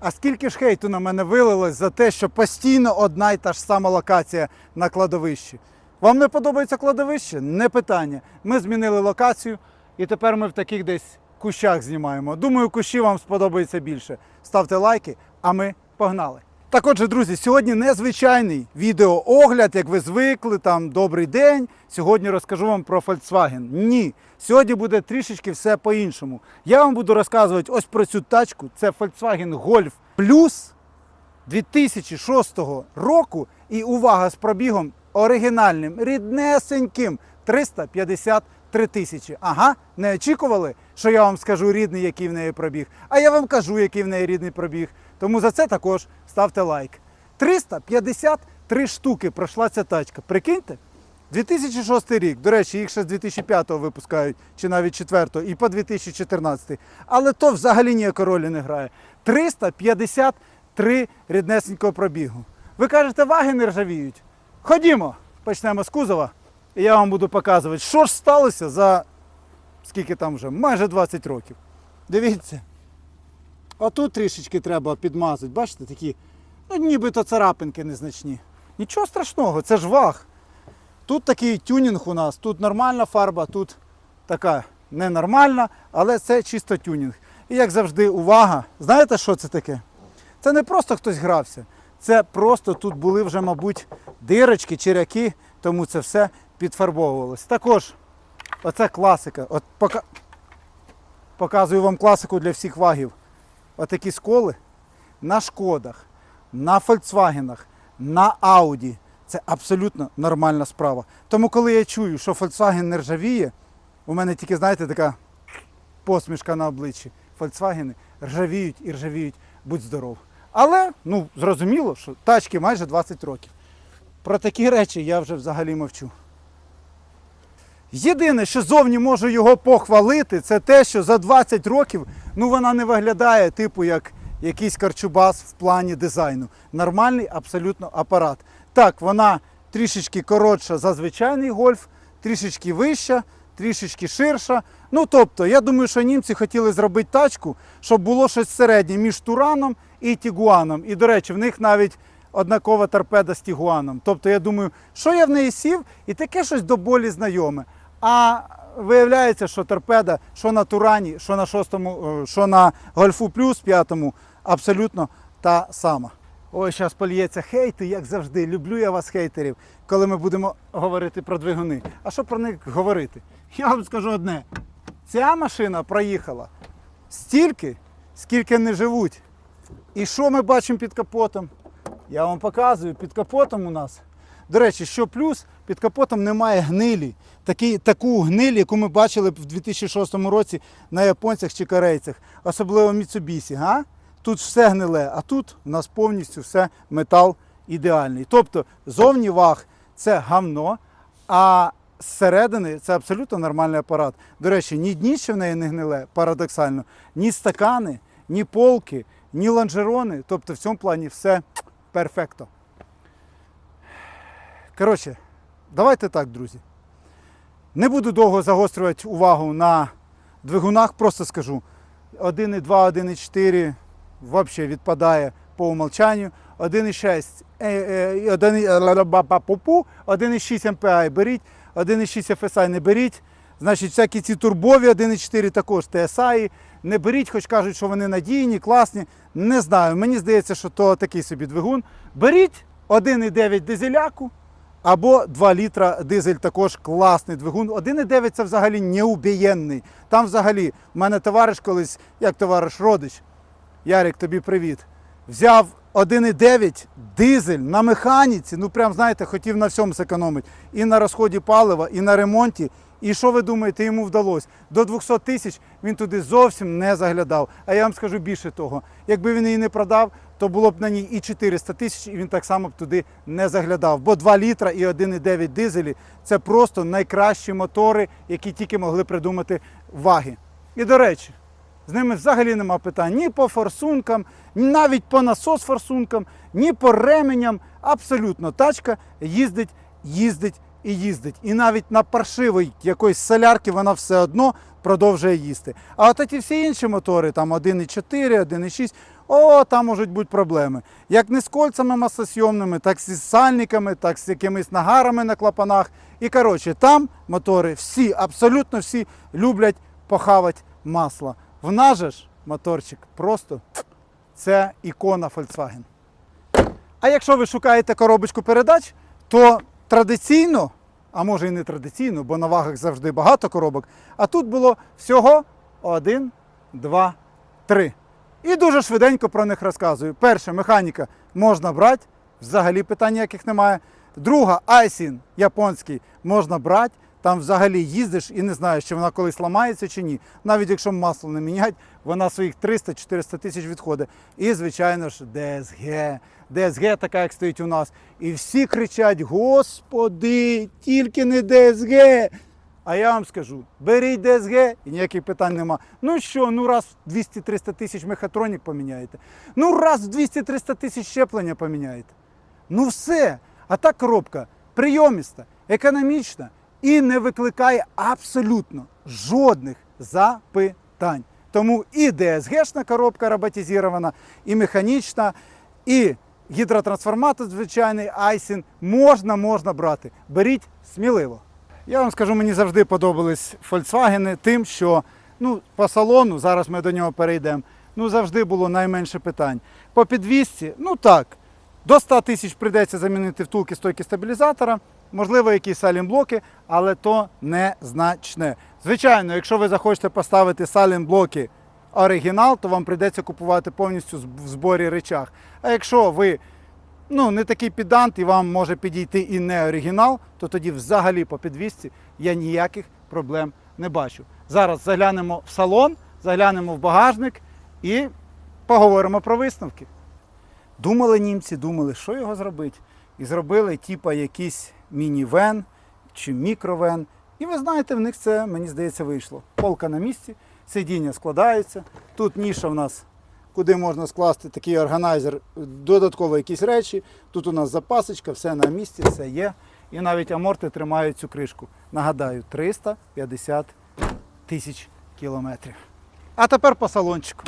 А скільки ж хейту на мене вилилось за те, що постійно одна й та ж сама локація на кладовищі. Вам не подобається кладовище? Не питання. Ми змінили локацію і тепер ми в таких десь кущах знімаємо. Думаю, кущі вам сподобається більше. Ставте лайки, а ми погнали. Так отже, друзі, сьогодні незвичайний відеоогляд, як ви звикли, там добрий день. Сьогодні розкажу вам про Volkswagen. Ні, сьогодні буде трішечки все по-іншому. Я вам буду розказувати ось про цю тачку. Це Volkswagen Golf Plus 2006 року. І увага з пробігом оригінальним, ріднесеньким 353 тисячі. Ага, не очікували, що я вам скажу рідний, який в неї пробіг. А я вам кажу, який в неї рідний пробіг. Тому за це також ставте лайк. 353 штуки пройшла ця тачка. Прикиньте? 2006 рік, до речі, їх ще з 2005-го випускають, чи навіть 4-го, і по 2014. Але то взагалі ніякої ролі не грає. 353 ріднесенького пробігу. Ви кажете, ваги не ржавіють. Ходімо, почнемо з кузова, і я вам буду показувати, що ж сталося за скільки там вже, майже 20 років. Дивіться. Отут трішечки треба підмазати, бачите, такі, ну нібито царапинки незначні. Нічого страшного, це ж ваг. Тут такий тюнінг у нас, тут нормальна фарба, тут така ненормальна, але це чисто тюнінг. І як завжди, увага. Знаєте, що це таке? Це не просто хтось грався. Це просто тут були вже, мабуть, дирочки, черяки, тому це все підфарбовувалось. Також, оце класика. От пока... Показую вам класику для всіх вагів. Отакі сколи на шкодах, на Фольксвагенах, на Ауді. Це абсолютно нормальна справа. Тому, коли я чую, що Volkswagen не ржавіє, у мене тільки, знаєте, така посмішка на обличчі. Volkswagen ржавіють і ржавіють, будь здоров. Але, ну, зрозуміло, що тачки майже 20 років. Про такі речі я вже взагалі мовчу. Єдине, що зовні можу його похвалити, це те, що за 20 років ну, вона не виглядає, типу, як якийсь карчубас в плані дизайну. Нормальний абсолютно апарат. Так, вона трішечки коротша за звичайний гольф, трішечки вища, трішечки ширша. Ну, тобто, я думаю, що німці хотіли зробити тачку, щоб було щось середнє між Тураном і Тігуаном. І, до речі, в них навіть однакова торпеда з Тігуаном. Тобто, я думаю, що я в неї сів, і таке щось до болі знайоме. А виявляється, що торпеда, що на Турані, що на шостому, е, що на Гольфу Плюс п'ятому, абсолютно та сама. Ой, зараз польється хейти, як завжди. Люблю я вас, хейтерів, коли ми будемо говорити про двигуни. А що про них говорити? Я вам скажу одне: ця машина проїхала стільки, скільки не живуть. І що ми бачимо під капотом? Я вам показую, під капотом у нас. До речі, що плюс, під капотом немає гнилі. Такі, таку гниль, яку ми бачили в 2006 році на японцях чи корейцях, особливо Mitsubishi. Га? Тут все гниле, а тут у нас повністю все метал ідеальний. Тобто зовні ваг це гавно, а зсередини це абсолютно нормальний апарат. До речі, ні дніще в неї не гниле, парадоксально, ні стакани, ні полки, ні лонжерони. Тобто в цьому плані все перфекто. Коротше, давайте так, друзі. Не буду довго загострювати увагу на двигунах, просто скажу. 1,2, 1,4 взагалі відпадає по умолчанню. 1,6 е, е, 1,6 MPI беріть, 1,6 FSI не беріть. Значить, всякі ці турбові 1,4 також TSI не беріть, хоч кажуть, що вони надійні, класні. Не знаю. Мені здається, що то такий собі двигун. Беріть 1,9 дизеляку. Або 2 літра дизель також класний двигун. 1,9 це взагалі неубієнний. Там взагалі в мене товариш колись, як товариш родич, Ярик, тобі привіт. Взяв 1,9 дизель на механіці. Ну прям знаєте, хотів на всьому зекономити. І на розході палива, і на ремонті. І що ви думаєте, йому вдалося? До 200 тисяч він туди зовсім не заглядав. А я вам скажу більше того, якби він її не продав, то було б на ній і 400 тисяч, і він так само б туди не заглядав. Бо 2 літра і 1,9 дизелі це просто найкращі мотори, які тільки могли придумати ваги. І до речі, з ними взагалі нема питань ні по форсункам, ні навіть по насос форсункам, ні по ременям. Абсолютно тачка їздить, їздить і їздить. І навіть на паршивій якоїсь солярки вона все одно продовжує їсти. А от ті всі інші мотори, там 1,4, 1,6, о, там можуть бути проблеми. Як не з кольцями масосйомними, так і з сальниками, так з якимись нагарами на клапанах. І коротше, там мотори всі, абсолютно всі люблять похавати масло. В нас же ж моторчик просто це ікона Volkswagen. А якщо ви шукаєте коробочку передач, то традиційно, а може і не традиційно, бо на вагах завжди багато коробок, а тут було всього один, два, три. І дуже швиденько про них розказую. Перше, механіка можна брати, взагалі питань ніяких немає. Друга, айсін японський можна брати. Там взагалі їздиш і не знаєш, чи вона колись ламається чи ні. Навіть якщо масло не міняти, вона своїх 300-400 тисяч відходить. І, звичайно ж, ДСГ. ДСГ така, як стоїть у нас. І всі кричать: Господи, тільки не ДСГ. А я вам скажу, беріть ДСГ і ніяких питань нема. Ну що, ну раз в 200-300 тисяч мехатронік поміняєте. Ну раз в 200-300 тисяч щеплення поміняєте. Ну все. А та коробка прийоміста, економічна і не викликає абсолютно жодних запитань. Тому і ДСГшна коробка роботизована, і механічна, і гідротрансформатор звичайний Айсін можна, можна брати. Беріть сміливо. Я вам скажу, мені завжди подобались Volkswagen тим, що ну, по салону, зараз ми до нього перейдемо, ну завжди було найменше питань. По підвісці, ну так, до 100 тисяч прийдеться замінити втулки стойки стабілізатора, можливо, якісь салімблоки, але то незначне. Звичайно, якщо ви захочете поставити салімблоки оригінал, то вам прийдеться купувати повністю в зборі речах. А якщо ви ну, не такий підант і вам може підійти і не оригінал, то тоді взагалі по підвісці я ніяких проблем не бачу. Зараз заглянемо в салон, заглянемо в багажник і поговоримо про висновки. Думали німці, думали, що його зробити. І зробили типа якийсь міні-вен чи мікровен. І ви знаєте, в них це, мені здається, вийшло. Полка на місці, сидіння складається. Тут ніша в нас, куди можна скласти такий органайзер, додатково якісь речі. Тут у нас запасочка, все на місці, все є. І навіть аморти тримають цю кришку. Нагадаю, 350 тисяч кілометрів. А тепер по салончику.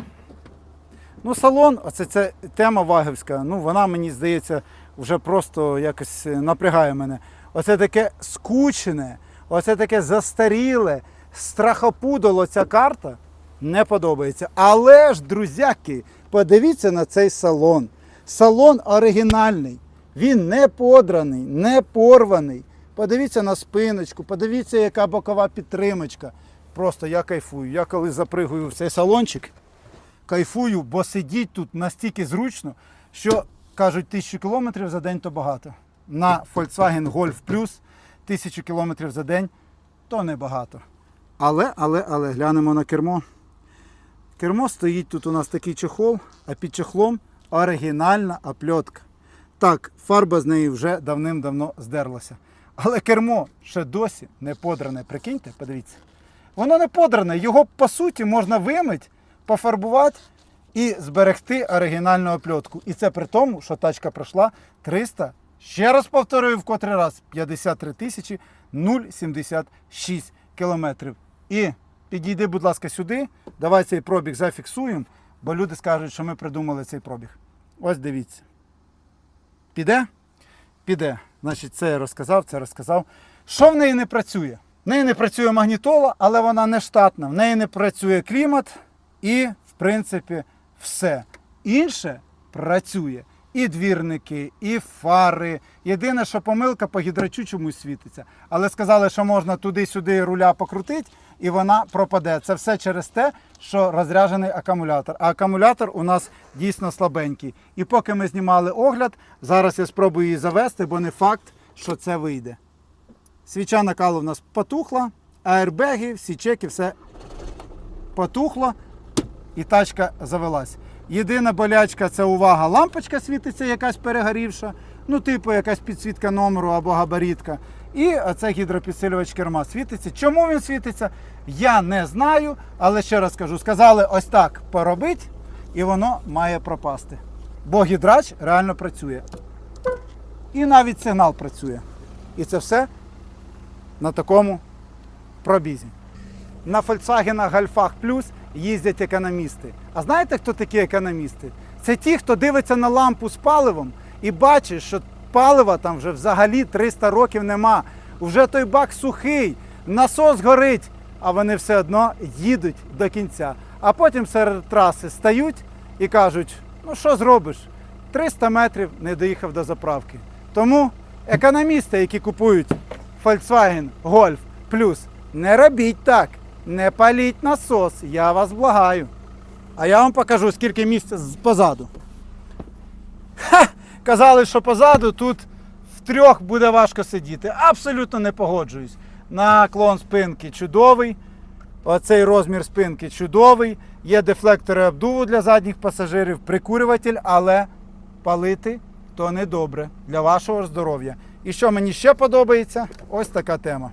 Ну, салон, оце це тема вагівська. Ну, вона мені здається вже просто якось е, напрягає мене. Оце таке скучене, оце таке застаріле, страхопудоло ця карта не подобається. Але ж, друзяки, подивіться на цей салон. Салон оригінальний. Він не подраний, не порваний. Подивіться на спиночку, подивіться, яка бокова підтримочка. Просто я кайфую. Я коли запригую в цей салончик, кайфую, бо сидіть тут настільки зручно, що кажуть, тисячу кілометрів за день то багато. На Volkswagen Golf Plus тисячу кілометрів за день то небагато. Але, але, але глянемо на кермо. Кермо стоїть тут у нас такий чехол, а під чехлом оригінальна опльотка. Так, фарба з неї вже давним-давно здерлася. Але кермо ще досі не подране. Прикиньте, подивіться. Воно не подране, його по суті можна вимити, пофарбувати і зберегти оригінальну опльотку. І це при тому, що тачка пройшла 300, ще раз повторюю в котрий раз, 53 тисячі 076 кілометрів. І підійди, будь ласка, сюди, давай цей пробіг зафіксуємо, бо люди скажуть, що ми придумали цей пробіг. Ось дивіться. Піде? Піде. Значить, це я розказав, це розказав. Що в неї не працює? В неї не працює магнітола, але вона не штатна. В неї не працює клімат і, в принципі, все. Інше працює. І двірники, і фари. Єдине, що помилка по гідрачу чомусь світиться. Але сказали, що можна туди-сюди руля покрутити, і вона пропаде. Це все через те, що розряджений акумулятор. А акумулятор у нас дійсно слабенький. І поки ми знімали огляд, зараз я спробую її завести, бо не факт, що це вийде. Свіча накалу в нас потухла, аербеги, всі чеки, все потухло і тачка завелась. Єдина болячка це увага, лампочка світиться якась перегорівша, ну, типу якась підсвітка номеру або габаритка. І оце гідропідсилювач керма світиться. Чому він світиться? Я не знаю, але ще раз кажу, сказали ось так поробить, і воно має пропасти. Бо гідрач реально працює. І навіть сигнал працює. І це все на такому пробізі. На Volkswagen Golfах Plus їздять економісти. А знаєте, хто такі економісти? Це ті, хто дивиться на лампу з паливом і бачить, що палива там вже взагалі 300 років нема. Вже той бак сухий, насос горить, а вони все одно їдуть до кінця. А потім серед траси стають і кажуть: ну що зробиш? 300 метрів не доїхав до заправки. Тому економісти, які купують Volkswagen Golf Plus, не робіть так, не паліть насос, я вас благаю. А я вам покажу, скільки місця позаду. Ха! Казали, що позаду тут втрьох буде важко сидіти. Абсолютно не погоджуюсь. Наклон спинки чудовий. Оцей розмір спинки чудовий. Є дефлектори обдуву для задніх пасажирів, прикурюватель, але палити то не добре для вашого здоров'я. І що мені ще подобається, ось така тема.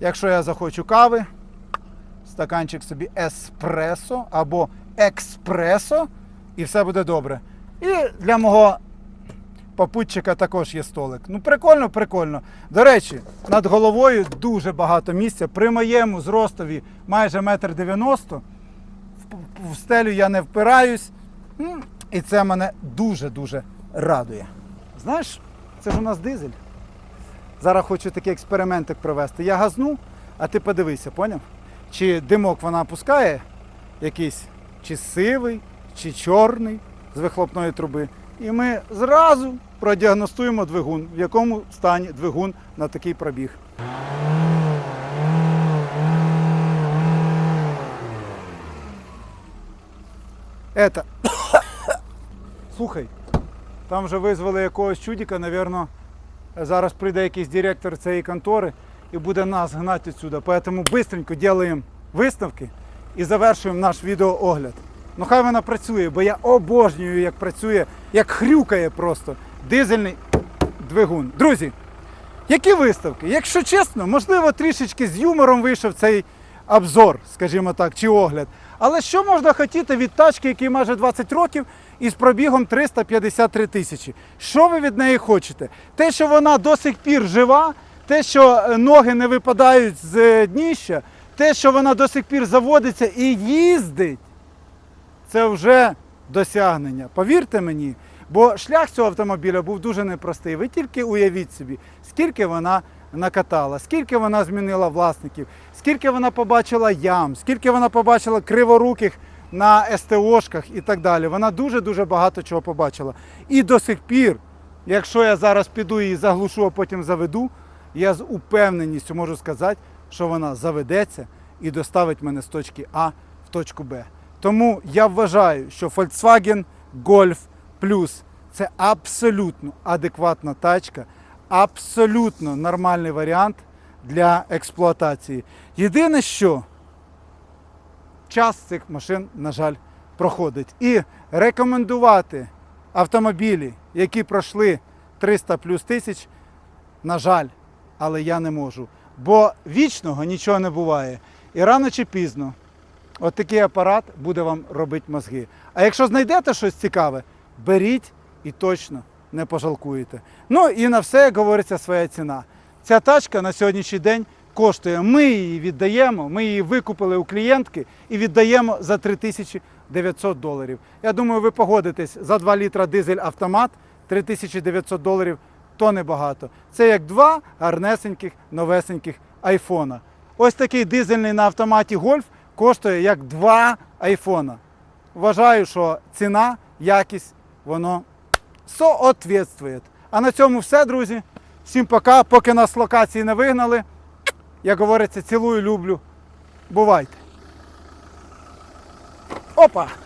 Якщо я захочу кави, стаканчик собі еспресо або експресо, і все буде добре. І для мого попутчика також є столик. Ну, прикольно, прикольно. До речі, над головою дуже багато місця. При моєму зростові майже метр дев'яносто. В- стелю я не впираюсь. І це мене дуже-дуже радує. Знаєш, це ж у нас дизель. Зараз хочу такий експериментик провести. Я газну, а ти подивися, поняв? Чи димок вона пускає якийсь, чи сивий, чи чорний з вихлопної труби. І ми зразу продіагностуємо двигун, в якому стані двигун на такий пробіг. Это. Слухай, там вже визвали якогось чудика, напевно, зараз прийде якийсь директор цієї контори і буде нас гнати відсюди. Поэтому быстренько робимо висновки і завершуємо наш відеоогляд. Ну хай вона працює, бо я обожнюю, як працює, як хрюкає просто дизельний двигун. Друзі, які виставки? Якщо чесно, можливо, трішечки з юмором вийшов цей обзор, скажімо так, чи огляд. Але що можна хотіти від тачки, якій майже 20 років і з пробігом 353 тисячі? Що ви від неї хочете? Те, що вона до сих пір жива, те, що е, ноги не випадають з е, дніща, те, що вона до сих пір заводиться і їздить, це вже досягнення. Повірте мені, бо шлях цього автомобіля був дуже непростий. Ви тільки уявіть собі, скільки вона накатала, скільки вона змінила власників, скільки вона побачила ям, скільки вона побачила криворуких на СТОшках і так далі. Вона дуже-дуже багато чого побачила. І до сих пір, якщо я зараз піду і заглушу, а потім заведу, я з упевненістю можу сказати, що вона заведеться і доставить мене з точки А в точку Б. Тому я вважаю, що Volkswagen Golf Plus це абсолютно адекватна тачка, абсолютно нормальний варіант для експлуатації. Єдине, що час цих машин, на жаль, проходить. І рекомендувати автомобілі, які пройшли 300 плюс тисяч, на жаль, але я не можу. Бо вічного нічого не буває. І рано чи пізно от такий апарат буде вам робити мозги. А якщо знайдете щось цікаве, беріть і точно не пожалкуєте. Ну і на все, як говориться, своя ціна. Ця тачка на сьогоднішній день коштує. Ми її віддаємо, ми її викупили у клієнтки і віддаємо за 3900 доларів. Я думаю, ви погодитесь за 2 літра дизель автомат 3900 доларів то небагато. Це як два гарнесеньких новесеньких айфона. Ось такий дизельний на автоматі гольф коштує як два айфона. Вважаю, що ціна, якість, воно соответствує. А на цьому все, друзі. Всім пока. Поки нас з локації не вигнали. Як говориться, цілую, люблю. Бувайте. Опа!